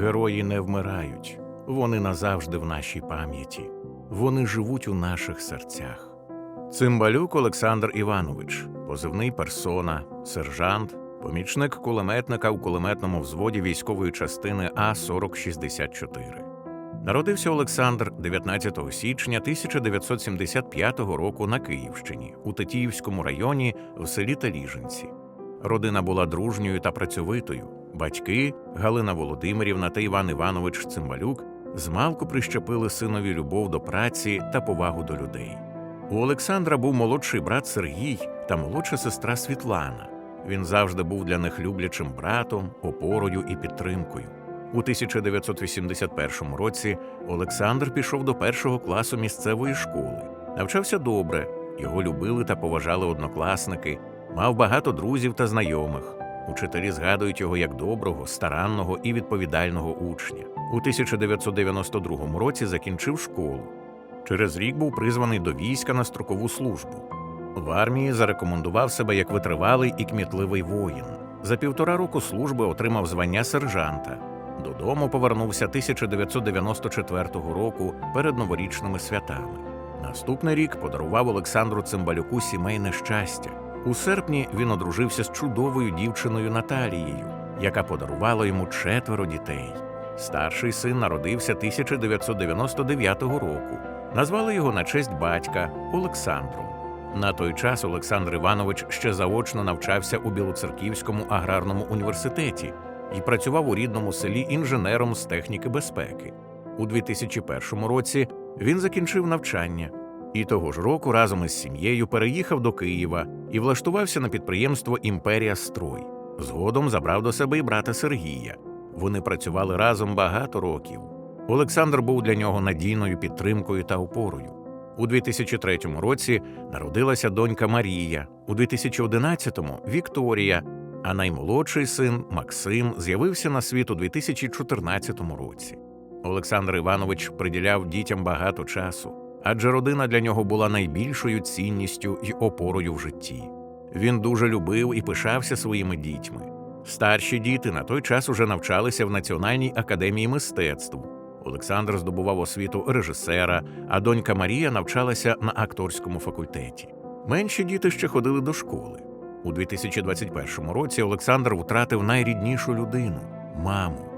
Герої не вмирають, вони назавжди в нашій пам'яті, вони живуть у наших серцях. Цимбалюк Олександр Іванович, позивний персона, сержант, помічник кулеметника у кулеметному взводі військової частини А 4064 Народився Олександр 19 січня 1975 року на Київщині у Тетіївському районі в селі Таліжинці. Родина була дружньою та працьовитою. Батьки Галина Володимирівна та Іван Іванович Цимбалюк змалку прищепили синові любов до праці та повагу до людей. У Олександра був молодший брат Сергій та молодша сестра Світлана. Він завжди був для них люблячим братом, опорою і підтримкою. У 1981 році Олександр пішов до першого класу місцевої школи. Навчався добре, його любили та поважали однокласники, мав багато друзів та знайомих. Учителі згадують його як доброго, старанного і відповідального учня. У 1992 році закінчив школу. Через рік був призваний до війська на строкову службу. В армії зарекомендував себе як витривалий і кмітливий воїн. За півтора року служби отримав звання сержанта. Додому повернувся 1994 року перед новорічними святами. Наступний рік подарував Олександру Цимбалюку сімейне щастя. У серпні він одружився з чудовою дівчиною Наталією, яка подарувала йому четверо дітей. Старший син народився 1999 року. Назвали його на честь батька Олександром. На той час Олександр Іванович ще заочно навчався у Білоцерківському аграрному університеті і працював у рідному селі інженером з техніки безпеки. У 2001 році він закінчив навчання і того ж року разом із сім'єю переїхав до Києва і влаштувався на підприємство Імперія Строй. Згодом забрав до себе і брата Сергія. Вони працювали разом багато років. Олександр був для нього надійною підтримкою та опорою. У 2003 році народилася донька Марія, у 2011-му – Вікторія, а наймолодший син Максим з'явився на світ у 2014 році. Олександр Іванович приділяв дітям багато часу, адже родина для нього була найбільшою цінністю і опорою в житті. Він дуже любив і пишався своїми дітьми. Старші діти на той час уже навчалися в Національній академії мистецтв. Олександр здобував освіту режисера, а донька Марія навчалася на акторському факультеті. Менші діти ще ходили до школи. У 2021 році Олександр втратив найріднішу людину маму.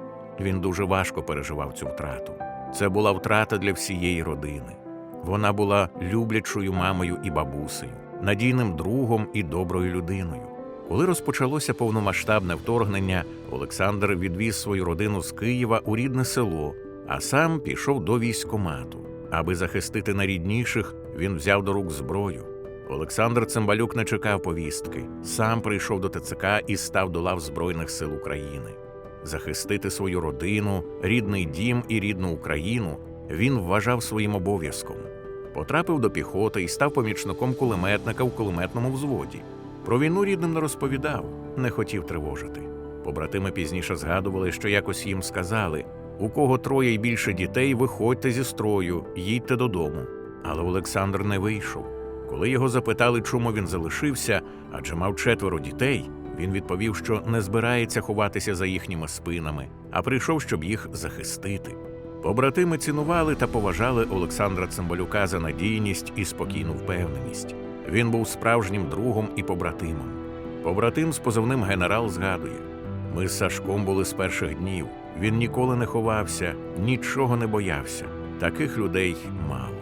Він дуже важко переживав цю втрату. Це була втрата для всієї родини. Вона була люблячою мамою і бабусею, надійним другом і доброю людиною. Коли розпочалося повномасштабне вторгнення, Олександр відвіз свою родину з Києва у рідне село, а сам пішов до військкомату. Аби захистити найрідніших, він взяв до рук зброю. Олександр Цимбалюк не чекав повістки, сам прийшов до ТЦК і став до лав Збройних сил України. Захистити свою родину, рідний дім і рідну Україну він вважав своїм обов'язком. Потрапив до піхоти і став помічником кулеметника у кулеметному взводі. Про війну рідним не розповідав, не хотів тривожити. Побратими пізніше згадували, що якось їм сказали: у кого троє й більше дітей, виходьте зі строю, їдьте додому. Але Олександр не вийшов. Коли його запитали, чому він залишився, адже мав четверо дітей, він відповів, що не збирається ховатися за їхніми спинами, а прийшов, щоб їх захистити. Побратими цінували та поважали Олександра Цимбалюка за надійність і спокійну впевненість. Він був справжнім другом і побратимом. Побратим з позивним генерал згадує: ми з Сашком були з перших днів. Він ніколи не ховався, нічого не боявся. Таких людей мало.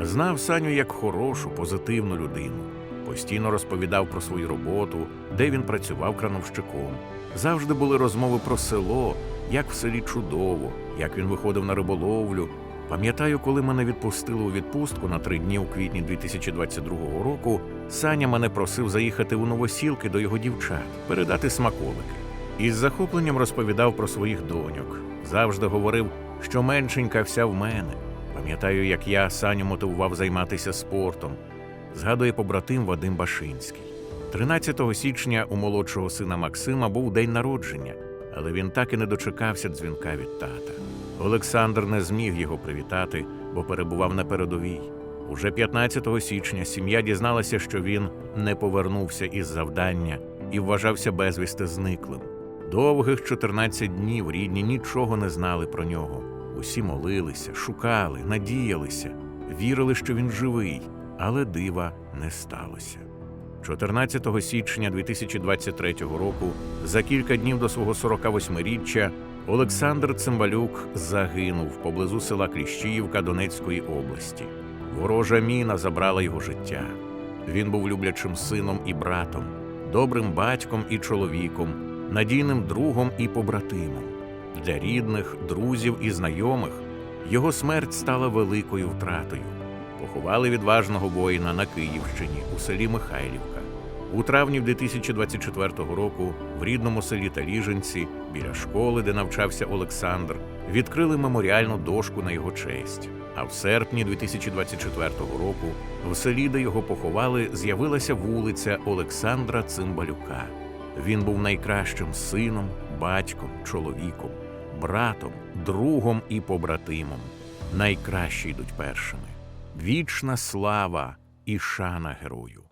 Знав Саню як хорошу, позитивну людину. Постійно розповідав про свою роботу, де він працював крановщиком. Завжди були розмови про село, як в селі чудово, як він виходив на риболовлю. Пам'ятаю, коли мене відпустили у відпустку на три дні у квітні 2022 року, Саня мене просив заїхати у новосілки до його дівчат, передати смаколики. Із захопленням розповідав про своїх доньок. Завжди говорив, що меншенька вся в мене. Пам'ятаю, як я Саню мотивував займатися спортом. Згадує побратим Вадим Башинський. 13 січня у молодшого сина Максима був день народження, але він так і не дочекався дзвінка від тата. Олександр не зміг його привітати, бо перебував на передовій. Уже 15 січня сім'я дізналася, що він не повернувся із завдання і вважався безвісти зниклим. Довгих 14 днів рідні нічого не знали про нього. Усі молилися, шукали, надіялися, вірили, що він живий, але дива не сталося. 14 січня 2023 року, за кілька днів до свого 48-річчя, Олександр Цимбалюк загинув поблизу села Кліщіївка Донецької області. Ворожа міна забрала його життя. Він був люблячим сином і братом, добрим батьком і чоловіком, надійним другом і побратимом. Для рідних, друзів і знайомих його смерть стала великою втратою. Поховали відважного воїна на Київщині у селі Михайлівка. У травні 2024 року в рідному селі Таліжинці, біля школи, де навчався Олександр, відкрили меморіальну дошку на його честь. А в серпні 2024 року в селі, де його поховали, з'явилася вулиця Олександра Цимбалюка. Він був найкращим сином, батьком, чоловіком, братом, другом і побратимом. Найкращі йдуть першими. Вічна слава і шана герою.